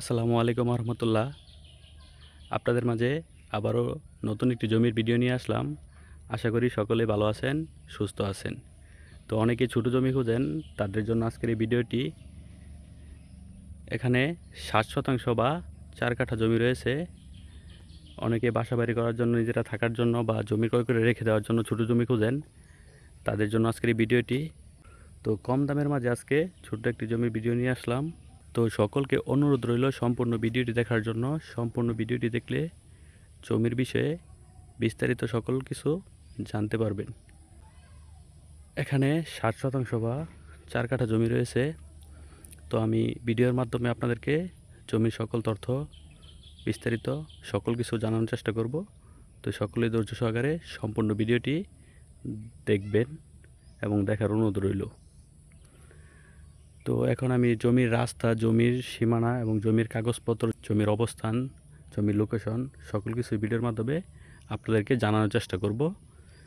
আসসালামু আলাইকুম রহমতুল্লাহ আপনাদের মাঝে আবারও নতুন একটি জমির ভিডিও নিয়ে আসলাম। আশা করি সকলে ভালো আছেন, সুস্থ আছেন। তো অনেকে ছোটো জমি খুঁজেন, তাদের জন্য আজকের এই ভিডিওটি। এখানে ষাট শতাংশ বা চার কাঠা জমি রয়েছে। অনেকে বাসা বাড়ি করার জন্য, নিজেরা থাকার জন্য বা জমি ক্রয় করে রেখে দেওয়ার জন্য ছোটো জমি খুঁজেন, তাদের জন্য আজকের এই ভিডিওটি। তো কম দামের মাঝে আজকে ছোট্ট একটি জমির ভিডিও নিয়ে আসলাম। তো সকলকে অনুরোধ রইল সম্পূর্ণ ভিডিওটি দেখার জন্য। সম্পূর্ণ ভিডিওটি দেখলে জমির বিষয়ে বিস্তারিত সকল কিছু জানতে পারবেন। এখানে ষাট শতাংশ বা চার কাঠা জমি রয়েছে। তো আমি ভিডিওর মাধ্যমে আপনাদেরকে জমির সকল তথ্য, বিস্তারিত সকল কিছু জানানোর চেষ্টা করব। তো সকলে ধৈর্য সহকারে সম্পূর্ণ ভিডিওটি দেখবেন এবং দেখার অনুরোধ রইল। তো এখন আমি জমির রাস্তা, জমির সীমানা এবং জমির কাগজপত্র, জমির অবস্থান, জমির লোকেশন সকল কিছু ভিডিওর মাধ্যমে আপনাদেরকে জানানোর চেষ্টা করব।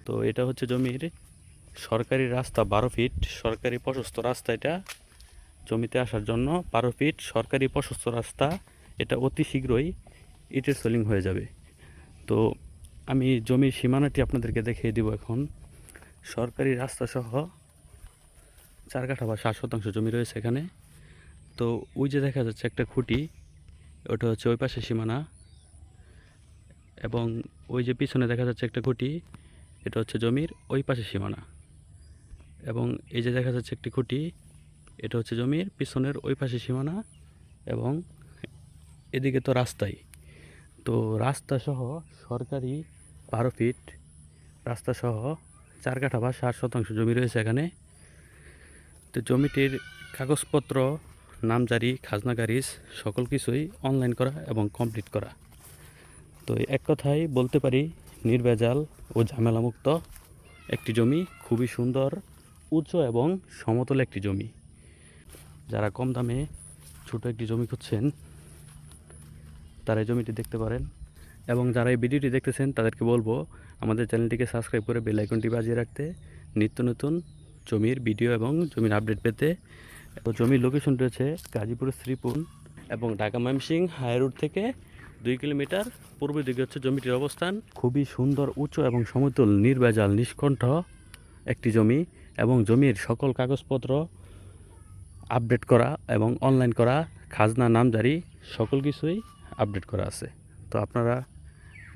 তো এটা হচ্ছে জমির সরকারি রাস্তা বারো ফিট, সরকারি প্রশস্ত রাস্তা এটা। জমিতে আসার জন্য বারো ফিট, সরকারি প্রশস্ত রাস্তা, এটা অতি শীঘ্রই ইটের সোলিং হয়ে যাবে। তো আমি জমির সীমানাটি আপনাদেরকে দেখিয়ে দিব এখন। সরকারি রাস্তা সহ চার কাঠা বা ষাট শতাংশ জমি রয়েছে এখানে। তো ওই যে দেখা যাচ্ছে একটা খুঁটি, ওটা হচ্ছে ওই পাশে সীমানা। এবং ওই যে পিছনে দেখা যাচ্ছে একটা খুঁটি, এটা হচ্ছে জমির ওই পাশে সীমানা। এবং এই যে দেখা যাচ্ছে একটি খুঁটি, এটা হচ্ছে জমির পিছনের ওই পাশে সীমানা এবং এদিকে তো রাস্তাই। তো রাস্তা সহ সরকারি বারো ফিট রাস্তা সহ চার কাঠা বা ষাট শতাংশ জমি রয়েছে এখানে। তো জমিটির কাগজপত্র, নামজারি, খাজনা গারিজ সকল কিছুই অনলাইন করা এবং কমপ্লিট করা। তো এক কথায় বলতে পারি, নির্ভেজাল ও ঝামেলামুক্ত একটি জমি খুবই সুন্দর, উঁচু এবং সমতল একটি জমি। যারা কম দামে ছোট একটি জমি খুঁজছেন, তারা জমিটি দেখতে পারেন। এবং যারা এই ভিডিওটি দেখতেছেন, তাদেরকে বলব, আমাদের চ্যানেলটিকে সাবস্ক্রাইব করে বেল আইকনটি বাজিয়ে রাখতে। নিত্য নতুন জমির ভিডিও এবং জমির আপডেট পেতে তো জমির লোকেশন রয়েছে গাজীপুর, শ্রীপুর এবং ঢাকা ময়মসিং হাই রোড থেকে দুই কিলোমিটার। পূর্ব দিকে হচ্ছে জমিটির অবস্থান। খুবই সুন্দর, উঁচু এবং সমতল, নির্ভেজাল, নিষ্কণ্ঠ একটি জমি এবং জমির সকল কাগজপত্র আপডেট করা এবং অনলাইন করা, খাজনা, নামজারি সকল কিছুই আপডেট করা আছে। তো আপনারা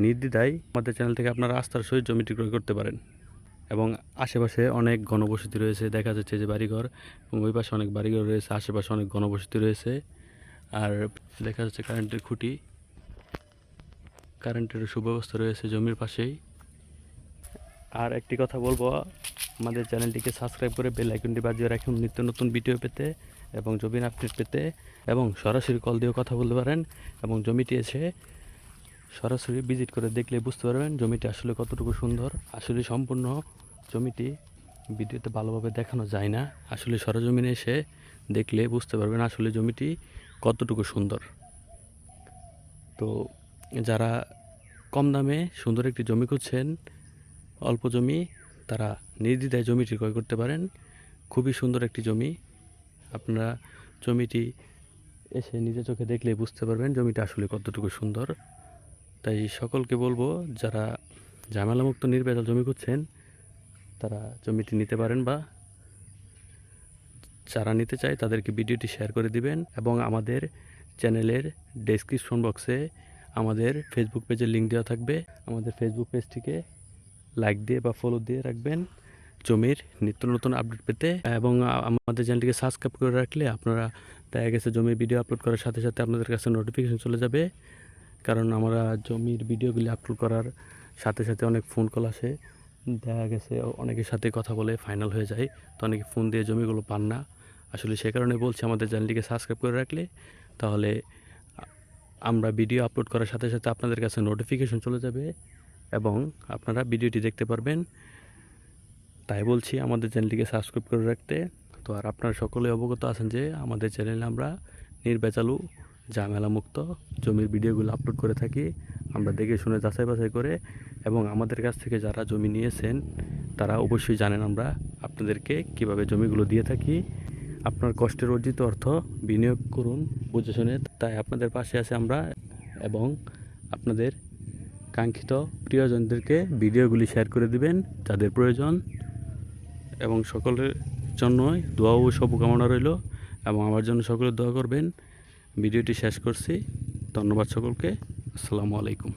নির্দ্বিধায় আমাদের চ্যানেল থেকে আপনারা আস্থার সহিত জমিটি ক্রয় করতে পারেন। এবং আশেপাশে অনেক ঘনবসতি রয়েছে, দেখা যাচ্ছে যে বাড়িঘর এবং ওই পাশে অনেক বাড়িঘর রয়েছে, আশেপাশে অনেক ঘনবসতি রয়েছে। আর দেখা যাচ্ছে কারেন্টের খুঁটি। কারেন্টের সুব্যবস্থা রয়েছে জমির পাশেই। আর একটি কথা বলব, আমাদের চ্যানেলটিকে সাবস্ক্রাইব করে বেল আইকনটি বাজিয়ে রাখুন নিত্য নতুন ভিডিও পেতে এবং জমির আপডেট পেতে এবং সরাসরি কল দিয়েও কথা বলতে পারেন এবং জমিটি এসে সরাসরি ভিজিট করে দেখলে বুঝতে পারবেন জমিটি আসলে কতটুকু সুন্দর। আসলে সম্পূর্ণ জমিটি ভিডিওতে ভালোভাবে দেখানো যায় না। আসলে সরজমিনে এসে দেখলে বুঝতে পারবেন আসলে জমিটি কতটুকু সুন্দর। তো যারা কম দামে সুন্দর একটি জমি খুঁজছেন, অল্প জমি, তারা নির্দ্বিধায় জমিটি ক্রয় করতে পারেন। খুবই সুন্দর একটি জমি। আপনারা জমিটি এসে নিজে চোখে দেখলে বুঝতে পারবেন জমিটা আসলে কতটুকু সুন্দর। তাই সকলকে বলব, যারা ঝামেলামুক্ত নির্ভেজাল জমি খুঁজছেন, তারা জমিটি নিতে পারেন বা যারা নিতে চায় তাদেরকে ভিডিওটি শেয়ার করে দিবেন এবং আমাদের চ্যানেলের ডেসক্রিপশন বক্সে আমাদের ফেসবুক পেজের লিঙ্ক দেওয়া থাকবে। আমাদের ফেসবুক পেজটিকে লাইক দিয়ে বা ফলো দিয়ে রাখবেন জমির নিত্য নতুন আপডেট পেতে এবং আমাদের চ্যানেলটিকে সাবস্ক্রাইব করে রাখলে আপনারা দেখা গেছে জমির ভিডিও আপলোড করার সাথে সাথে আপনাদের কাছে নোটিফিকেশন চলে যাবে। কারণ আমরা জমির ভিডিওগুলি আপলোড করার সাথে সাথে অনেক ফোন কল আসে। দেখা গেছে অনেকের সাথে কথা বলে ফাইনাল হয়ে যায়। তো অনেকে ফোন দিয়ে জমিগুলো পান না। আসলে সে কারণে বলছি আমাদের চ্যানেলটিকে সাবস্ক্রাইব করে রাখলে তাহলে আমরা ভিডিও আপলোড করার সাথে সাথে আপনাদের কাছে নোটিফিকেশন চলে যাবে এবং আপনারা ভিডিওটি দেখতে পারবেন। তাই বলছি আমাদের চ্যানেলটিকে সাবস্ক্রাইব করে রাখতে। তো আর আপনারা সকলে অবগত আছেন যে আমাদের চ্যানেলে আমরা নির্বেচালু ঝামেলামুক্ত, জমির ভিডিওগুলো আপলোড করে থাকি, আমরা দেখে শুনে যাচাই বাছাই করে, এবং আমাদের কাছ থেকে যারা জমি নিয়েছেন, তারা অবশ্যই জানেন আমরা আপনাদেরকে কীভাবে জমিগুলো দিয়ে থাকি। আপনার কষ্টের অর্জিত অর্থ বিনিয়োগ করুন বুঝে শুনে, তাই আপনাদের পাশে আছে আমরা এবং আপনাদের কাঙ্ক্ষিত প্রিয়জনদেরকে ভিডিওগুলি শেয়ার করে দিবেন যাদের প্রয়োজন। এবং সকলের জন্যই দোয়া ও শুভকামনা রইল, এবং আমার জন্য সকলে দোয়া করবেন। ভিডিওটি শেষ করছি। ধন্যবাদ সকলকে। আসসালামু আলাইকুম।